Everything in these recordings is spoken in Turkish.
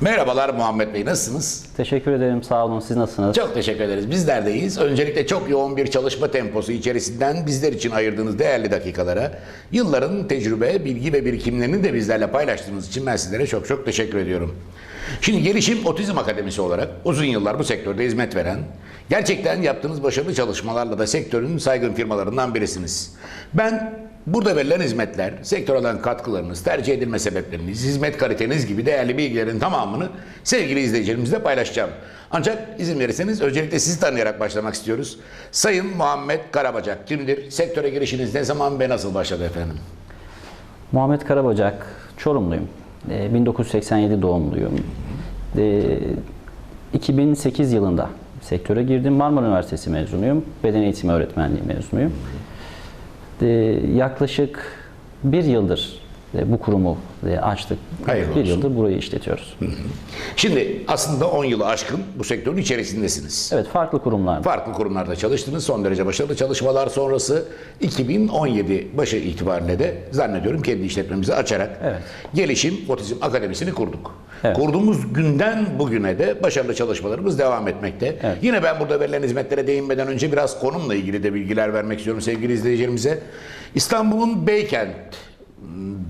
Merhabalar Muhammed Bey nasılsınız? Teşekkür ederim. Sağ olun. Siz nasılsınız? Çok teşekkür ederiz. Bizler de iyiyiz. Öncelikle çok yoğun bir çalışma temposu içerisinden bizler için ayırdığınız değerli dakikalara, yılların tecrübe, bilgi ve birikimlerini de bizlerle paylaştığınız için ben sizlere çok çok teşekkür ediyorum. Şimdi Gelişim Otizm Akademisi olarak uzun yıllar bu sektörde hizmet veren, gerçekten yaptığınız başarılı çalışmalarla da sektörün saygın firmalarından birisiniz. Ben Burada verilen hizmetler, sektör alan katkılarınız, tercih edilme sebepleriniz, hizmet kaliteniz gibi değerli bilgilerin tamamını sevgili izleyicilerimizle paylaşacağım. Ancak izin verirseniz öncelikle sizi tanıyarak başlamak istiyoruz. Sayın Muhammed Karabacak kimdir? Sektöre girişiniz ne zaman ve nasıl başladı efendim? Muhammed Karabacak, Çorumluyum. Ee, 1987 doğumluyum. Ee, 2008 yılında sektöre girdim. Marmara Üniversitesi mezunuyum. Beden eğitimi öğretmenliği mezunuyum. Ee, yaklaşık bir yıldır e, bu kurumu e, açtık. Hayırlı bir olsun. yıldır burayı işletiyoruz. Şimdi aslında 10 yılı aşkın bu sektörün içerisindesiniz. Evet, farklı kurumlarda. Farklı kurumlarda çalıştınız. Son derece başarılı çalışmalar sonrası 2017 başı itibariyle de zannediyorum kendi işletmemizi açarak Evet. Gelişim Otizm Akademisi'ni kurduk. Evet. Kurduğumuz günden bugüne de başarılı çalışmalarımız devam etmekte. Evet. Yine ben burada verilen hizmetlere değinmeden önce biraz konumla ilgili de bilgiler vermek istiyorum sevgili izleyicilerimize. İstanbul'un Beykent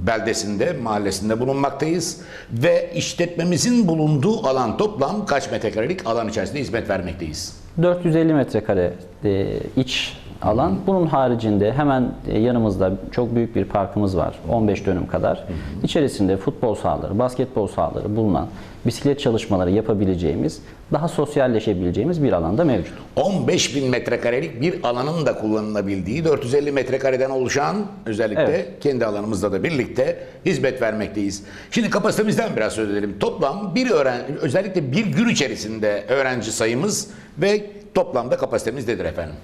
beldesinde, mahallesinde bulunmaktayız ve işletmemizin bulunduğu alan toplam kaç metrekarelik alan içerisinde hizmet vermekteyiz. 450 metrekare e, iç alan. Bunun haricinde hemen e, yanımızda çok büyük bir parkımız var. 15 dönüm kadar. İçerisinde futbol sahaları, basketbol sahaları bulunan bisiklet çalışmaları yapabileceğimiz, daha sosyalleşebileceğimiz bir alanda mevcut. 15 bin metrekarelik bir alanın da kullanılabildiği 450 metrekareden oluşan özellikle Evet. kendi alanımızla da birlikte hizmet vermekteyiz. Şimdi kapasitemizden biraz söz edelim. Toplam bir öğren özellikle bir gün içerisinde öğrenci sayımız ve toplamda kapasitemiz nedir efendim?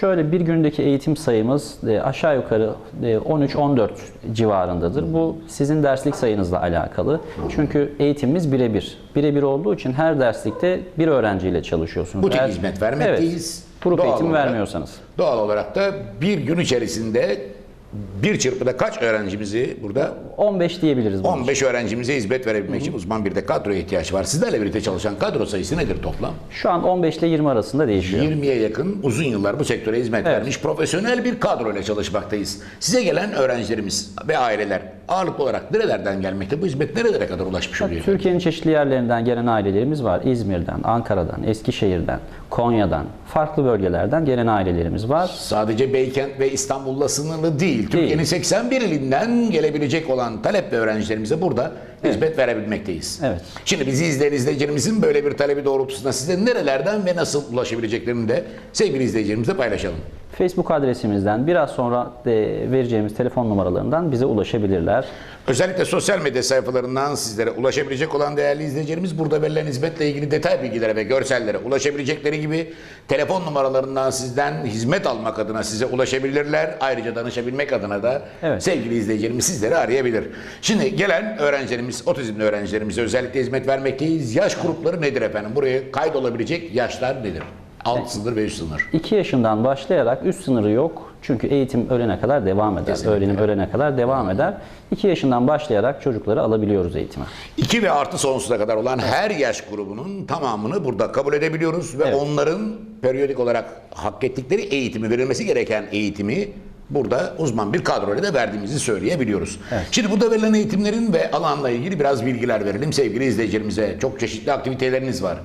Şöyle bir gündeki eğitim sayımız e, aşağı yukarı e, 13-14 civarındadır. Bu sizin derslik sayınızla alakalı. Çünkü eğitimimiz birebir. Birebir olduğu için her derslikte bir öğrenciyle çalışıyorsunuz. Bu tip Eğer- hizmet vermekteyiz. Evet, grup Doğal eğitim olarak- vermiyorsanız. Doğal olarak da bir gün içerisinde bir çırpıda kaç öğrencimizi burada 15 diyebiliriz bunun için. 15 öğrencimize hizmet verebilmek için uzman bir de kadroya ihtiyaç var. Sizlerle birlikte çalışan kadro sayısı nedir toplam? Şu an 15 ile 20 arasında değişiyor. 20'ye yakın uzun yıllar bu sektöre hizmet Evet. vermiş profesyonel bir kadro ile çalışmaktayız. Size gelen öğrencilerimiz ve aileler ağırlıklı olarak nerelerden gelmekte? Bu hizmet nerelere kadar ulaşmış oluyor? Türkiye'nin çeşitli yerlerinden gelen ailelerimiz var. İzmir'den, Ankara'dan, Eskişehir'den, Konya'dan, farklı bölgelerden gelen ailelerimiz var. Sadece Beykent ve İstanbul'la sınırlı değil. Türkiye'nin 81 ilinden gelebilecek olan talep ve öğrencilerimize burada hizmet verebilmekteyiz. Evet. Şimdi bizi izleyen izleyicilerimizin böyle bir talebi doğrultusunda size nerelerden ve nasıl ulaşabileceklerini de sevgili izleyicilerimizle paylaşalım. Facebook adresimizden biraz sonra de vereceğimiz telefon numaralarından bize ulaşabilirler. Özellikle sosyal medya sayfalarından sizlere ulaşabilecek olan değerli izleyicilerimiz burada verilen hizmetle ilgili detay bilgilere ve görsellere ulaşabilecekleri gibi telefon numaralarından sizden hizmet almak adına size ulaşabilirler. Ayrıca danışabilmek adına da Evet. sevgili izleyicilerimiz sizleri arayabilir. Şimdi gelen öğrencilerimiz, otizmli öğrencilerimize özellikle hizmet vermekteyiz. Yaş grupları nedir efendim? Buraya kaydolabilecek yaşlar nedir? Alt sınır ve üst sınır. 2 yaşından başlayarak üst sınırı yok. Çünkü eğitim ölene kadar devam eder. Kesinlikle. Öğrenim ölene kadar devam eder. 2 yaşından başlayarak çocukları alabiliyoruz eğitime. 2 ve artı sonsuza kadar olan her yaş grubunun tamamını burada kabul edebiliyoruz ve Evet. onların periyodik olarak hak ettikleri eğitimi, verilmesi gereken eğitimi burada uzman bir kadroyla da verdiğimizi söyleyebiliyoruz. Şimdi burada verilen eğitimlerin ve alanla ilgili biraz bilgiler verelim sevgili izleyicilerimize. Çok çeşitli aktiviteleriniz var.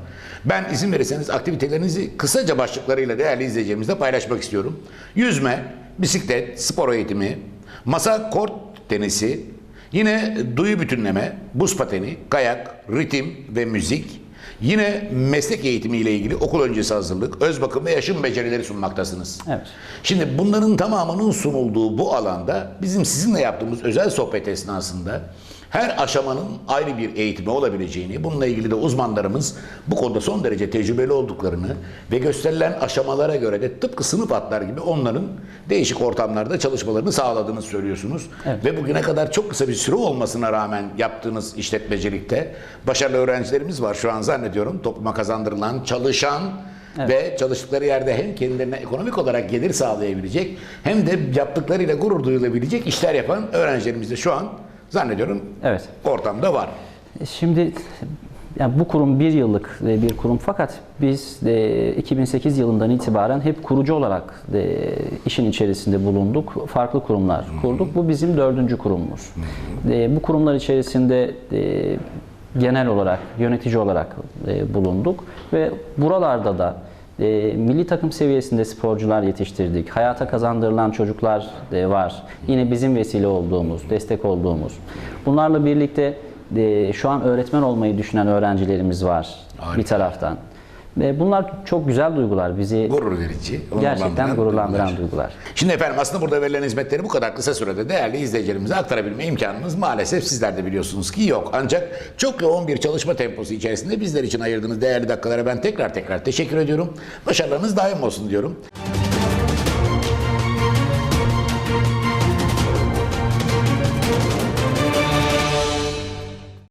Ben izin verirseniz aktivitelerinizi kısaca başlıklarıyla değerli izleyicilerimizle paylaşmak istiyorum. Yüzme, bisiklet, spor eğitimi, masa kort tenisi, Yine duyu bütünleme, buz pateni, kayak, ritim ve müzik. Yine meslek eğitimi ile ilgili okul öncesi hazırlık, öz bakım ve yaşam becerileri sunmaktasınız. Evet. Şimdi bunların tamamının sunulduğu bu alanda bizim sizinle yaptığımız özel sohbet esnasında her aşamanın ayrı bir eğitimi olabileceğini, bununla ilgili de uzmanlarımız bu konuda son derece tecrübeli olduklarını ve gösterilen aşamalara göre de tıpkı sınıf atlar gibi onların değişik ortamlarda çalışmalarını sağladığını söylüyorsunuz. Ve bugüne kadar çok kısa bir süre olmasına rağmen yaptığınız işletmecilikte başarılı öğrencilerimiz var şu an zannediyorum. Topluma kazandırılan, çalışan ve çalıştıkları yerde hem kendilerine ekonomik olarak gelir sağlayabilecek hem de yaptıklarıyla gurur duyulabilecek işler yapan öğrencilerimiz de şu an zannediyorum Evet. ortamda var. Şimdi yani bu kurum bir yıllık e, bir kurum fakat biz e, 2008 yılından itibaren hep kurucu olarak e, işin içerisinde bulunduk. Farklı kurumlar kurduk. Bu bizim dördüncü kurumumuz. E, bu kurumlar içerisinde e, genel olarak, yönetici olarak e, bulunduk ve buralarda da e, milli takım seviyesinde sporcular yetiştirdik. Hayata kazandırılan çocuklar e, var. Yine bizim vesile olduğumuz, destek olduğumuz. Bunlarla birlikte e, şu an öğretmen olmayı düşünen öğrencilerimiz var Harika. bir taraftan. Bunlar çok güzel duygular. Bizi Gurur verici. gerçekten gururlandıran duygular. duygular. Şimdi efendim aslında burada verilen hizmetleri bu kadar kısa sürede değerli izleyicilerimize aktarabilme imkanımız maalesef sizler de biliyorsunuz ki yok. Ancak çok yoğun bir çalışma temposu içerisinde bizler için ayırdığınız değerli dakikalara ben tekrar tekrar teşekkür ediyorum. Başarılarınız daim olsun diyorum.